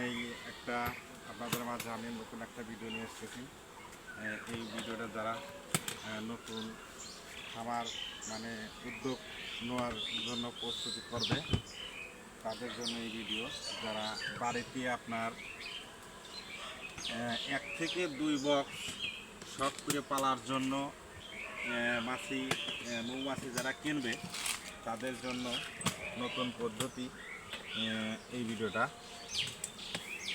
এই একটা, আপনাদের মাঝে আমি নতুন একটা ভিডিও নিয়ে এসেছি। এই ভিডিওটা যারা নতুন খামার মানে উদ্যোগ নেওয়ার জন্য প্রস্তুতি করবে, তাদের জন্য এই ভিডিও যারা বাড়িতে আপনার এক থেকে দুই বক্স শখ করে পালার জন্য মাছি মৌমাছি যারা কিনবে, তাদের জন্য নতুন পদ্ধতি এই ভিডিওটা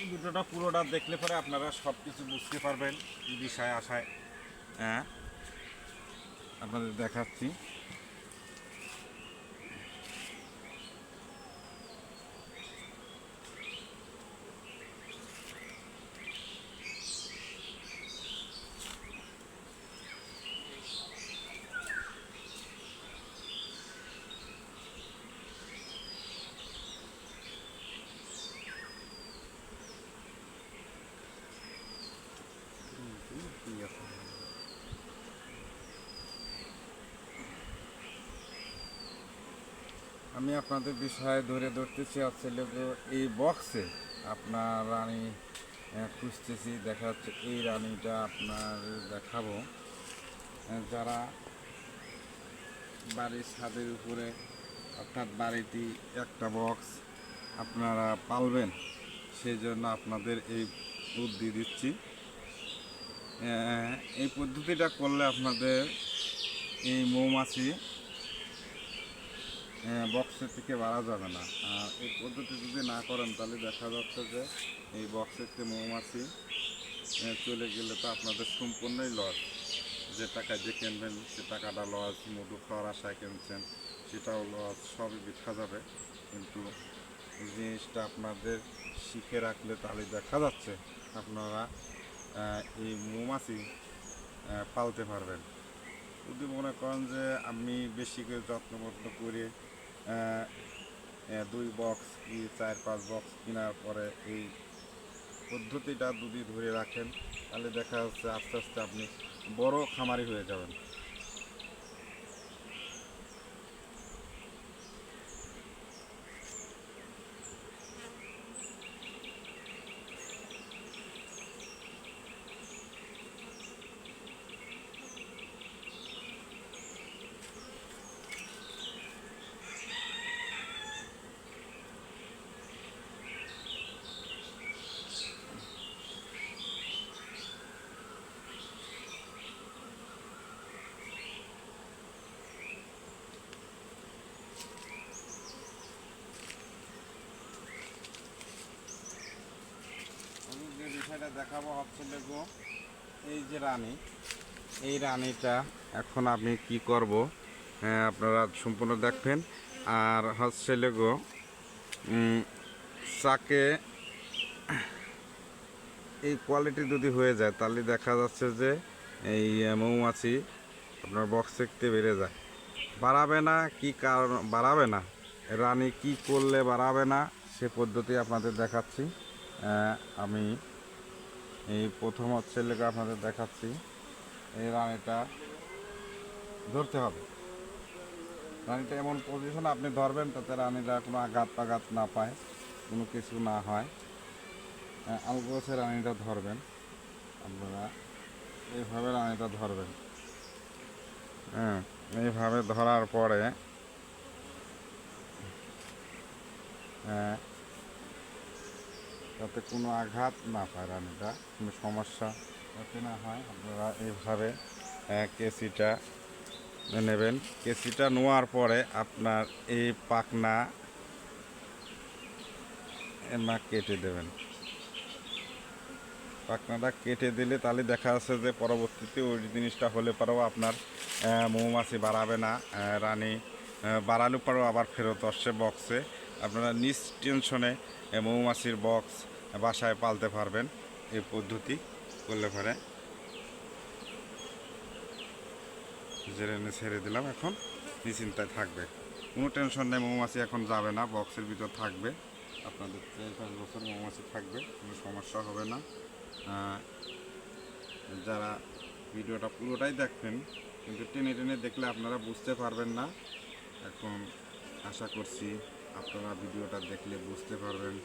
ভিডিওটা পুরোটা দেখলে পরে আপনারা সব কিছু বুঝতে পারবেন বিষয় আশায়। হ্যাঁ? আপনাদের দেখাচ্ছি। আমি আপনাদের বিষয়ে ধরে ধরতেছি লোক এই বক্সে আপনার রানী খুঁজতেছি, দেখা যাচ্ছে এই রানীটা আপনার দেখাবো। যারা বাড়ির ছাদের উপরে, অর্থাৎ বাড়িটি একটা বক্স আপনারা পালবেন সেই জন্য আপনাদের এই বুদ্ধি দিচ্ছি। এই পদ্ধতিটা করলে আপনাদের এই মৌমাছি বক্সের থেকে বাড়া যাবে না। আর এই পদ্ধতি যদি না করেন, তাহলে দেখা যাচ্ছে যে এই বক্সের থেকে মৌমাছি চলে গেলে তো আপনাদের সম্পূর্ণই লস যে টাকা যে কিনবেন, সে টাকাটা লস মধু খাওয়ার আশায় কিনছেন, সেটাও লস সবই বৃথা যাবে। কিন্তু জিনিসটা আপনাদের শিখে রাখলে তাহলে দেখা যাচ্ছে আপনারা এই মৌমাছি পালতে পারবেন। যদি মনে করেন যে আমি বেশি করে যত্নবদ্ধ করে দুই বক্স কি চার, পাঁচ বক্স কেনার পরে এই পদ্ধতিটা যদি ধরে রাখেন, তাহলে দেখা যাচ্ছে আস্তে আস্তে আপনি বড় খামারি হয়ে যাবেন আমি বিষয়টা দেখাবো হচ্ছে গো এই যে রানী এই রানীটা এখন আমি কি করব হ্যাঁ, আপনারা সম্পূর্ণ দেখবেন। আর হচ্ছে লেগো চাকে এই কোয়ালিটি যদি হয়ে যায় তাহলে দেখা যাচ্ছে যে এই মৌমাছি আপনার বক্স থেকে বেড়ে যায়। বাড়াবে না কি কারণ বাড়াবে না। রানী কি করলে বাড়াবে না সে পদ্ধতি আপনাদের দেখাচ্ছি। আমি এই প্রথম হচ্ছে লেগে আপনাদের দেখাচ্ছি। এই রানিটা ধরতে হবে। রানীটা এমন পজিশন আপনি ধরবেন তাতে রানীটা কোনো আঘাত পাঘাত না পায় কোনো কিছু না হয়। আহ, আলগোছে রানীটা ধরবেন। আপনারা এইভাবে রানীটা ধরবেন। হ্যাঁ এইভাবে ধরার পরে হ্যাঁ যাতে কোনো আঘাত না পায় রানিটা কোনো সমস্যা যাতে না হয় আপনারা এইভাবে আহ, কেসিটা নেবেন। কেসিটা নেওয়ার পরে আপনার এই পাকনা এমা কেটে দেবেন। পাকনাটা কেটে দিলে তাহলে দেখা যাচ্ছে যে পরবর্তীতে ওই জিনিসটা হলে পরেও আপনার মৌমাছি বাড়াবে না রানী বাড়ালে পরেও আবার ফেরত আসছে বক্সে আপনারা নিজ টেনশনে মৌমাছির বক্স বাসায় পালতে পারবেন এই পদ্ধতি করলে পরে। জেরে এনে ছেড়ে দিলাম এখন, নিশ্চিন্তায় থাকবে। কোনো টেনশন নেই, মৌমাছি এখন যাবে না বক্সের ভিতর থাকবে। আপনাদের চার পাঁচ বছর মৌমাছি থাকবে, কোনো সমস্যা হবে না। যারা ভিডিওটা পুরোটাই দেখবেন কিন্তু টেনে টেনে দেখলে আপনারা বুঝতে পারবেন না। এখন আশা করছি আপনারা ভিডিওটা দেখলে বুঝতে পারবেন।